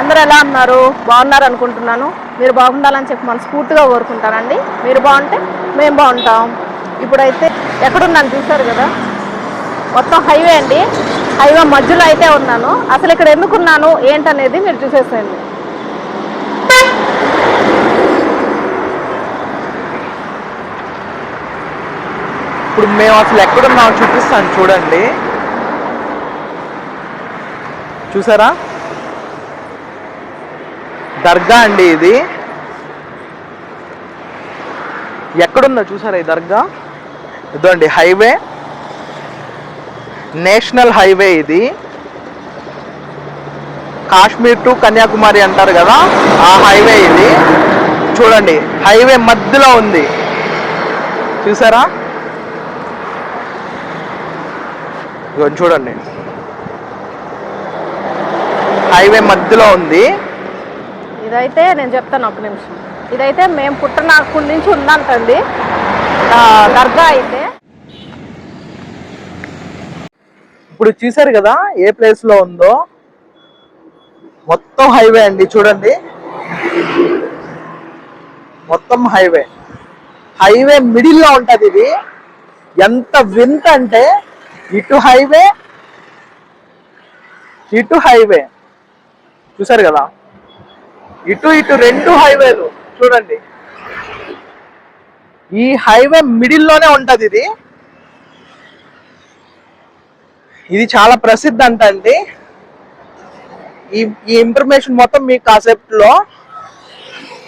అందరూ ఎలా ఉన్నారు? బాగున్నారు అనుకుంటున్నాను. మీరు బాగుండాలని చెప్పి మనస్ఫూర్తిగా కోరుకుంటానండి. మీరు బాగుంటే మేము బాగుంటాం. ఇప్పుడైతే ఎక్కడున్నాను చూసారు కదా? మొత్తం హైవే అండి. హైవే మధ్యలో అయితే ఉన్నాను. అసలు ఇక్కడ ఎందుకున్నాను ఏంటనేది మీరు చూసేసేయండి. ఇప్పుడు మేము అసలు ఎక్కడున్నామో చూపిస్తాను చూడండి. చూసారా? దర్గా అండి ఇది. ఎక్కడుందో చూసారా ఈ దర్గా? ఇదండి హైవే. నేషనల్ హైవే ఇది. కాశ్మీర్ టు కన్యాకుమారి అంటారు కదా ఆ హైవే ఇది. చూడండి హైవే మధ్యలో ఉంది. చూసారా? చూడండి. హైవే మధ్యలో ఉంది. ఇదైతే నేను చెప్తాను ఒక నిమిషం. ఇదైతే మేము పుట్టినప్పటి నుంచి ఉందంటండి. దర్గా అయితే. ఇప్పుడు చూసారు కదా ఏ ప్లేస్లో ఉందో? మొత్తం హైవే అండి చూడండి. మొత్తం హైవే హైవే మిడిల్లో ఉంటది ఇది. ఎంత వింత అంటే ఇటు హైవే ఇటు హైవే చూసారు కదా? ఇటు ఇటు రెండు హైవేలు. చూడండి. ఈ హైవే మిడిల్లోనే ఉంటుంది ఇది. ఇది చాలా ప్రసిద్ధి అంట అండి. ఈ ఈ ఇన్ఫర్మేషన్ మొత్తం మీ కాసేపులో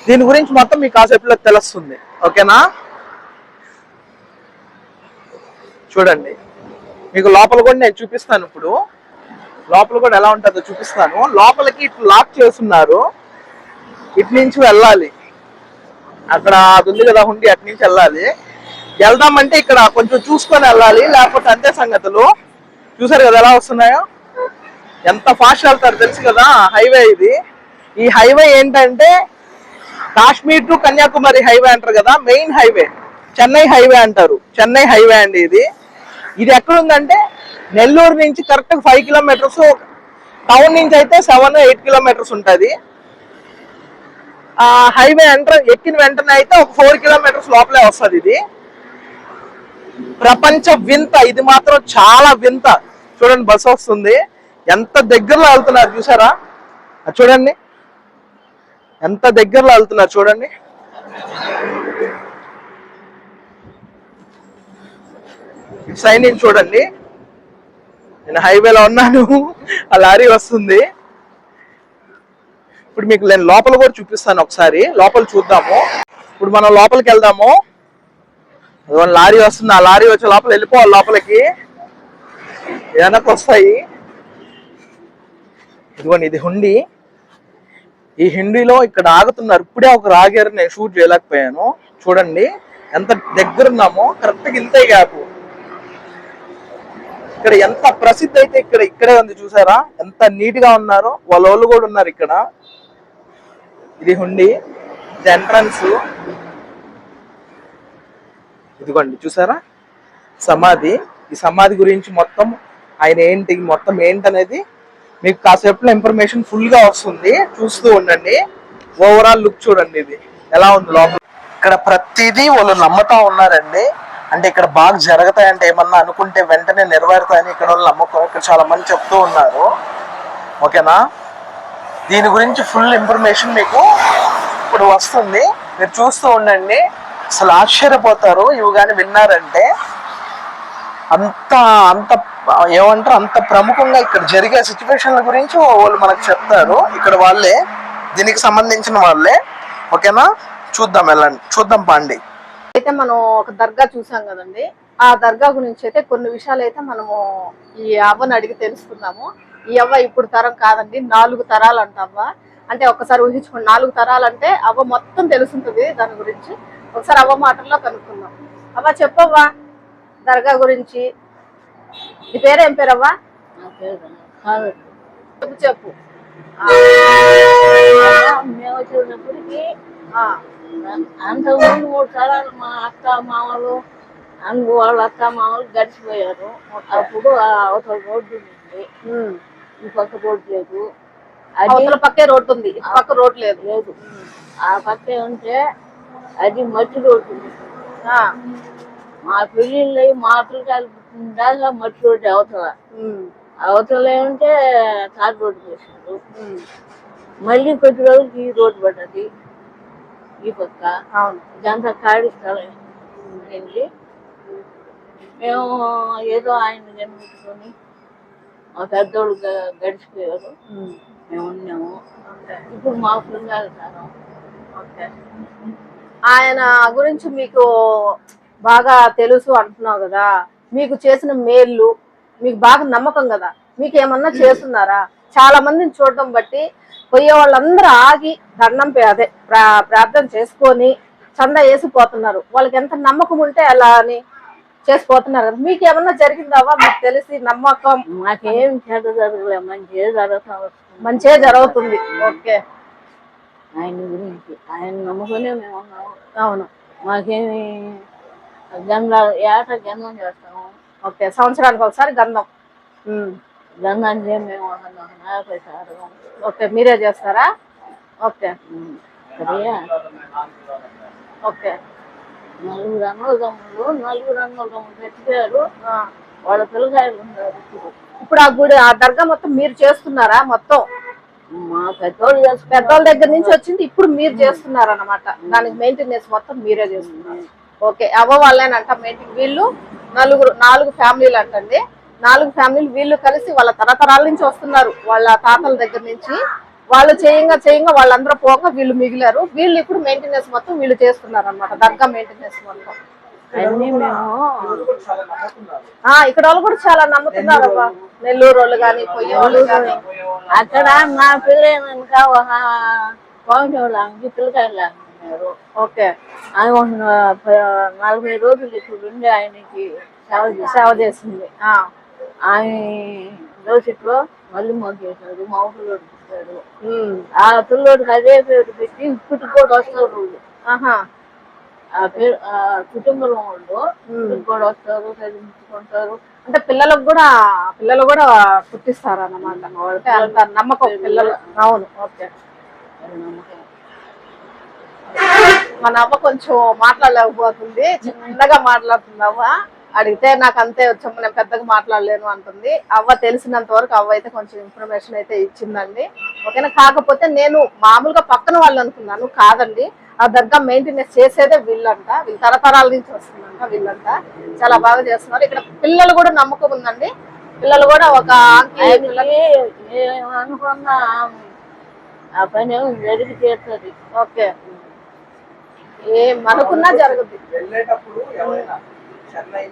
దీని గురించి మొత్తం మీ కాసేపులో తెలుస్తుంది. ఓకేనా? చూడండి. మీకు లోపల కూడా నేను చూపిస్తాను ఇప్పుడు. లోపల కూడా ఎలా ఉంటుందో చూపిస్తాను. లోపలికి ఇటు లాక్ చేస్తున్నారు. ఇటు నుంచి వెళ్ళాలి. అక్కడ అది ఉంది కదా హుండి అటు నుంచి వెళ్ళాలి. వెళ్దామంటే ఇక్కడ కొంచెం చూసుకొని వెళ్ళాలి. లేకపోతే అంతే సంగతులు. చూసారు కదా ఎలా వస్తున్నాయో? ఎంత ఫాస్ట్ వెళ్తారు తెలుసు కదా హైవే ఇది. ఈ హైవే ఏంటంటే కాశ్మీర్ టు కన్యాకుమారి హైవే అంటారు కదా మెయిన్ హైవే. చెన్నై హైవే అంటారు. చెన్నై హైవే అండి ఇది. ఇది ఎక్కడుందంటే నెల్లూరు నుంచి కరెక్ట్ ఫైవ్ కిలోమీటర్స్ టౌన్ నుంచి అయితే సెవెన్ ఎయిట్ కిలోమీటర్స్ ఉంటుంది. హైవే ఎంటర్ ఎక్కిన వెంటనే అయితే ఒక ఫోర్ కిలోమీటర్స్ లోపలే వస్తుంది ఇది. ప్రపంచ వింత ఇది మాత్రం చాలా వింత. చూడండి బస్సు వస్తుంది. ఎంత దగ్గరలో వెళ్తున్నారు చూసారా? అది చూడండి. ఎంత దగ్గరలో వెళ్తున్నారు చూడండి. సైన్ చూడండి. నేను హైవేలో ఉన్నాను. ఆ లారీ వస్తుంది. ఇప్పుడు మీకు నేను లోపల కూడా చూపిస్తాను ఒకసారి. లోపల చూద్దాము. ఇప్పుడు మనం లోపలికి వెళ్దాము. లారీ వస్తుంది. ఆ లారీ వచ్చి లోపల వెళ్ళిపోవాలి లోపలికి. వెనక్కి వస్తాయి ఇదిగోండి ఇది హుండీ. ఈ హిండీలో ఇక్కడ ఆగుతున్నారు. ఇప్పుడే ఒక ఆగారు నేను షూట్ చేయలేకపోయాను. చూడండి. ఎంత దగ్గర ఉన్నామో కరెక్ట్గా ఇంతే గ్యాప్ ఇక్కడ ఎంత ప్రసిద్ధి అయితే ఇక్కడ ఇక్కడే ఉంది చూసారా? ఎంత నీట్గా ఉన్నారో. వాళ్ళ కూడా ఉన్నారు ఇక్కడ. ఇది హుండి. ఇది ఎంట్రన్స్. ఇదిగోండి చూసారా? సమాధి. ఈ సమాధి గురించి మొత్తం ఆయన ఏంటి మొత్తం ఏంటనేది మీకు కాసేపులో ఇన్ఫర్మేషన్ ఫుల్గా వస్తుంది. చూస్తూ ఉండండి. ఓవరాల్ లుక్ చూడండి ఇది. ఎలా ఉంది లోపల? ఇక్కడ ప్రతిదీ వాళ్ళు నమ్ముతా ఉన్నారండి. అంటే ఇక్కడ బాగా జరుగుతాయంటే ఏమన్నా అనుకుంటే వెంటనే నెరవేరుతాయని ఇక్కడ వాళ్ళు నమ్మకం ఇక్కడ చాలా మంది చెప్తూ ఉన్నారు. ఓకేనా? దీని గురించి ఫుల్ ఇన్ఫర్మేషన్ మీకు ఇప్పుడు వస్తుంది. మీరు చూస్తూ ఉండండి. అసలు ఆశ్చర్యపోతారు. ఇవి కానీ విన్నారంటే అంత అంత ఏమంటారు అంత ప్రముఖంగా ఇక్కడ జరిగే సిచ్యువేషన్ల గురించి వాళ్ళు మనకు చెప్తారు. ఇక్కడ వాళ్ళే దీనికి సంబంధించిన వాళ్ళే. ఓకేనా? చూద్దాం వెళ్ళండి. చూద్దాం పాండి. అయితే మనం ఒక దర్గా చూసాం కదండి. ఆ దర్గా గురించి అయితే కొన్ని విషయాలు అయితే మనము ఈ అవ్వను అడిగి తెలుసుకుందాము. ఈ అవ్వ ఇప్పుడు తరం కాదండి నాలుగు తరాలు అంట అవ్వ అంటే ఒకసారి ఊహించుకోండి నాలుగు తరాలు అంటే అవ్వ మొత్తం తెలుసుంటుంది దాని గురించి. ఒకసారి అవ్వ మాటల్లో కనుక్కుందాం. అవ్వ చెప్పవ్వా దర్గా గురించి? నీ పేరేం పేరవ్వా? చెప్పు చెప్పు. మేము వచ్చినప్పటికి ఆ, అంతకుముందు మూడు తరాలు మా అక్క మామలు అందు వాళ్ళ అక్క మామలు గడిచిపోయారు. అప్పుడు అవతల రోడ్డు ఉంది ఈ పక్క రోడ్డు లేదు. అది అవతల పక్కే రోడ్డు ఉంది. పక్క రోడ్ లేదు. లేదు. ఆ పక్కే ఉంటే అది మట్టి రోడ్డు ఆ, మా పెళ్ళిళ్ళు మా పిల్లకాయలు దాకా మట్టి రోడ్డు అవతల. అవతల ఉంటే తార్ రోడ్డు ఉమ్, మళ్ళీ కొద్ది రోజులకి ఈ రోడ్డు పడ్డది. ఈ పక్క. ఇదంతా ఖాళీ స్థలం. మేము ఏదో ఆయన కనిపెట్టుకొని మా పెద్దోళ్ళు గడిచిపోయారు. మేము ఉన్నాము. ఇప్పుడు మా పిల్లలు ఓకే. ఆయన గురించి మీకు బాగా తెలుసు అంటున్నావు కదా. మీకు చేసిన మేళ్ళు మీకు బాగా నమ్మకం కదా. మీకు ఏమన్నా చేస్తున్నారా? చాలా మందిని చూడడం బట్టి పోయే వాళ్ళందరూ ఆగి దండం అదే ప్రా- ప్రార్థన చేసుకొని చందా వేసిపోతున్నారు. వాళ్ళకి ఎంత నమ్మకం ఉంటే అలా అని చేసిపోతున్నారు కదా. మీకు ఏమన్నా జరిగిందావా మీకు తెలిసి నమ్మకం? మాకేం చెడ్డ జరగలే మంచి జరుగుతా మంచిగా జరుగుతుంది? ఓకే. ఆయన గురించి ఆయన నమ్ముకునే మేము ఉన్నాము. అవును. మాకేమి గంధ ఏట గంధం చేస్తాము. ఓకే సంవత్సరానికి ఒకసారి గంధం. ఉమ్. గంధానికి మేము ఓకే మీరే చేస్తారా? ఓకే. ఓకే. నలుగురు అన్నదమ్ములు నలుగురు అన్నదమ్ములు చచ్చిపోయారు. వాళ్ళ పిల్లకాయలు ఉన్నారు. ఇప్పుడు. ఆ గుడి ఆ దర్గా మొత్తం మీరు చేస్తున్నారా మొత్తం? మా పెద్దోళ్ళు చేసుకుంటారు పెద్దోళ్ళ దగ్గర నుంచి వచ్చింది ఇప్పుడు మీరు చేస్తున్నారు అన్నమాట దానికి మెయింటెనెన్స్ మొత్తం మీరే చేస్తున్నారు. ఓకే అవ్వ వాళ్ళేనంట మెయింటైన్ వీళ్ళు నలుగురు నాలుగు ఫ్యామిలీలు అంటండి. నాలుగు ఫ్యామిలీలు వీళ్ళు కలిసి వాళ్ళ తరతరాల నుంచి వస్తున్నారు వాళ్ళ తాతల దగ్గర నుంచి. వాళ్ళు చేయంగా చేయంగా వాళ్ళందరూ పోగా వీళ్ళు మిగిలారు. వీళ్ళు ఇప్పుడు మెయింటెనెన్స్ మొత్తం వీళ్ళు చేస్తున్నారు అనమాట దర్గా మెయింటెనెన్స్ మొత్తం. అన్ని మేము ఆ ఇక్కడ వాళ్ళు కూడా చాలా నమ్ముతున్నారు అబ్బా నెల్లూరు వాళ్ళు కానీ పొయ్యి వాళ్ళు కానీ. అక్కడ ఒక పౌండ్ లాంటి పిల్లకాయలు ఓకే. ఆయన నలభై రోజులు ఇక్కడ ఉండి ఆయనకి సేవ సేవ చేసింది. ఆ. ఆయన దోషిట్లో మళ్ళీ మొగ్గేశాడు మా ఊళ్ళో పుట్టాడు. ఆ పిల్లోడికి అదే పేరు పెట్టి ఇప్పటికి కూడా వస్తారు ఆ పేరు ఆ కుటుంబంలో వాళ్ళు ఇప్పటికి కూడా వస్తారు చదివించుకుంటారు. అంటే పిల్లలకు కూడా పిల్లలు కూడా పుట్టిస్తారు అన్నమాట అంటే అంత నమ్మకం పిల్లలు. అవును ఓకే. నమ్మకం. మన అవ్వ కొంచెం మాట్లాడలేకపోతుంది. చిన్నగా మాట్లాడుతుందవ్వ అడిగితే నాకు అంతే వచ్చాము నేను పెద్దగా మాట్లాడలేను అంటుంది. అవ్వ తెలిసినంత వరకు అవ్వ అయితే కొంచెం ఇన్ఫర్మేషన్ అయితే ఇచ్చిందండి. ఓకేనా? కాకపోతే నేను మామూలుగా పక్కన వాళ్ళు అనుకున్నాను కాదండి. ఆ దర్గా మెయింటెనెన్స్ చేసేదే వీళ్ళంట. వీళ్ళ తరతరాల నుంచి వస్తుందంట వీళ్ళంట. చాలా బాగా చేస్తున్నారు. ఇక్కడ పిల్లలు కూడా నమ్మకం ఉందండి. పిల్లలు కూడా ఒక ఏమనుకున్నా ఆ పని ఏమో జరిగి తీరుతుంది ఓకే. ఏం అనుకున్నా జరుగుద్ది. వెళ్ళేటప్పుడు చెన్నై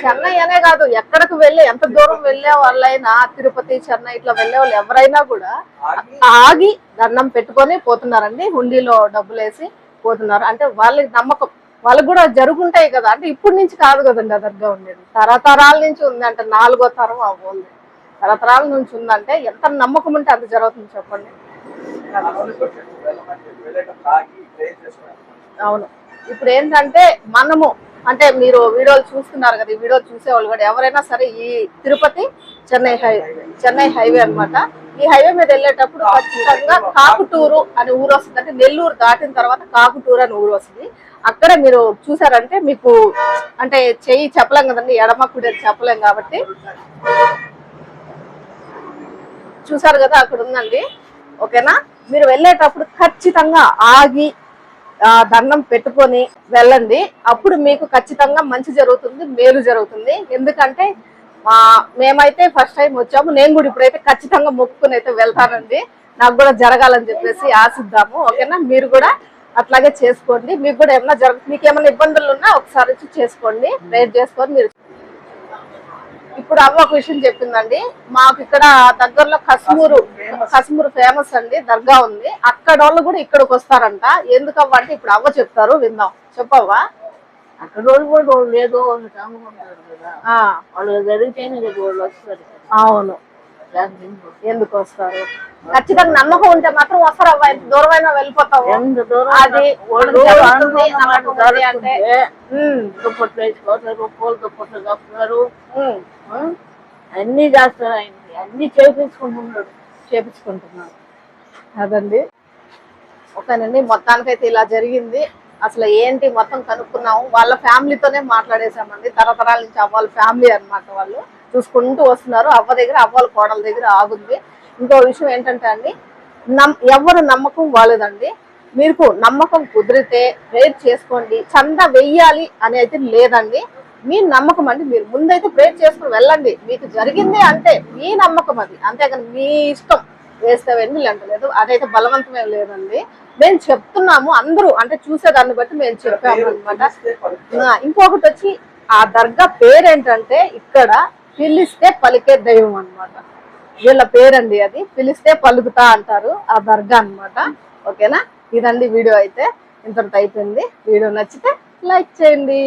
చెన్నై అనే కాదు ఎక్కడికి వెళ్ళి ఎంత దూరం వెళ్ళే వాళ్ళైనా తిరుపతి చెన్నై ఇట్లా వెళ్ళే వాళ్ళు ఎవరైనా కూడా ఆగి దండం పెట్టుకొని పోతున్నారండి. హుండీలో డబ్బులు వేసి పోతున్నారు. అంటే వాళ్ళకి నమ్మకం. వాళ్ళకి కూడా జరుగుంటాయి కదా. అంటే ఇప్పటి నుంచి కాదు కదండి ఆ దర్గా ఉండేది. తరతరాల నుంచి ఉంది అంటే నాలుగో తరం అవ్వాలి. తరతరాల నుంచి ఉందంటే ఎంత నమ్మకం ఉంటే అంత జరుగుతుంది చెప్పండి. అవును. ఇప్పుడు ఏంటంటే మనము అంటే మీరు వీడియోలు చూస్తున్నారు కదా ఈ వీడియో చూసేవాళ్ళు కూడా ఎవరైనా సరే ఈ తిరుపతి చెన్నై హైవే చెన్నై హైవే అన్నమాట. ఈ హైవే మీద వెళ్ళేటప్పుడు ఖచ్చితంగా కాకుటూరు అనే ఊరు వస్తుంది. అంటే నెల్లూరు దాటిన తర్వాత కాకుటూరు అనే ఊరు వస్తుంది. అక్కడ మీరు చూసారంటే మీకు అంటే చెయ్యి చెప్పలేం కదండి ఎడమ కుడి చెప్పలేం కాబట్టి. చూసారు కదా అక్కడ ఉందండి. ఓకేనా? మీరు వెళ్ళేటప్పుడు ఖచ్చితంగా ఆగి దండం పెట్టుకొని వెళ్ళండి. అప్పుడు మీకు ఖచ్చితంగా మంచి జరుగుతుంది మేలు జరుగుతుంది. ఎందుకంటే మేమైతే ఫస్ట్ టైం వచ్చాము. నేను కూడా ఇప్పుడైతే ఖచ్చితంగా మొక్కుకుని అయితే వెళ్తానండి. నాకు కూడా జరగాలని చెప్పేసి ఆశిద్దాము. ఓకేనా? మీరు కూడా అట్లాగే చేసుకోండి. మీకు కూడా ఏమైనా జరుగు మీకు ఏమైనా ఇబ్బందులు ఉన్నా ఒకసారి వచ్చి చేసుకోండి. రేట్ చేసుకొని మీరు ఇప్పుడు అవ్వ ఒక విషయం చెప్పిందండి. మాకు ఇక్కడ దగ్గరలో కశ్మూరు కశ్మూరు ఫేమస్ అండి దర్గా ఉంది. అక్కడ వాళ్ళు కూడా ఇక్కడికి వస్తారంట. ఎందుకవ్వ అంటే ఇప్పుడు అవ్వ చెప్తారు విందాం. చెప్పవ్వా? అక్కడ వాళ్ళు కూడా వాళ్ళు ఏదో కదా. వాళ్ళు జరిగితేనే కదా వాళ్ళు వస్తారు అవును? ఎందుకు వస్తారు? ఖచ్చితంగా నమ్మకం ఉంటే మాత్రం వస్తారు అవ్వ ఎంత దూరమైనా వెళ్ళిపోతావు. అది అంటే దుప్పట్లు పూల దుప్పట్లు? అన్ని చేస్తారు ఆయనకి. అన్ని చేపించుకుంటున్నాడు. చేపించుకుంటున్నాను అదండి. ఓకేనండి మొత్తానికైతే ఇలా జరిగింది. అసలు ఏంటి మొత్తం కనుక్కున్నాము. వాళ్ళ ఫ్యామిలీతోనే మాట్లాడేసామండి తరతరాల నుంచి అవ్వాల ఫ్యామిలీ అన్నమాట వాళ్ళు. చూసుకుంటూ వస్తున్నారు. అవ్వ దగ్గర అవ్వాల కోడల దగ్గర ఆగుంది. ఇంకో విషయం ఏంటంటే అండి నమ్ ఎవరు నమ్మకం వాళ్ళదండి. మీకు నమ్మకం కుదిరితే ప్రేర్ చేసుకోండి. చంద వెయ్యాలి అని అయితే లేదండి. మీ నమ్మకం అండి. మీరు ముందైతే ప్రేర్ చేసుకుని వెళ్ళండి. మీకు జరిగింది అంటే మీ నమ్మకం అది. అంతేగాని మీ ఇష్టం వేస్తే వెళ్ళి అంటలేదు అదైతే బలవంతమే లేదండి. మేము చెప్తున్నాము. అందరూ అంటే చూసేదాన్ని బట్టి మేము చెప్పాము అనమాట ఇంకొకటి వచ్చి ఆ దర్గా పేరేంటంటే ఇక్కడ పిలిస్తే పలికే దైవం అన్నమాట. వీళ్ళ పేరండి అది. పిలిస్తే పలుకుతా అంటారు. ఆ దర్గా అన్నమాట. ఓకేనా? ఇదండి వీడియో అయితే. ఇంతటితో అయిపోయింది. వీడియో నచ్చితే లైక్ చేయండి.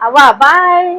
అవ్వా బాయ్.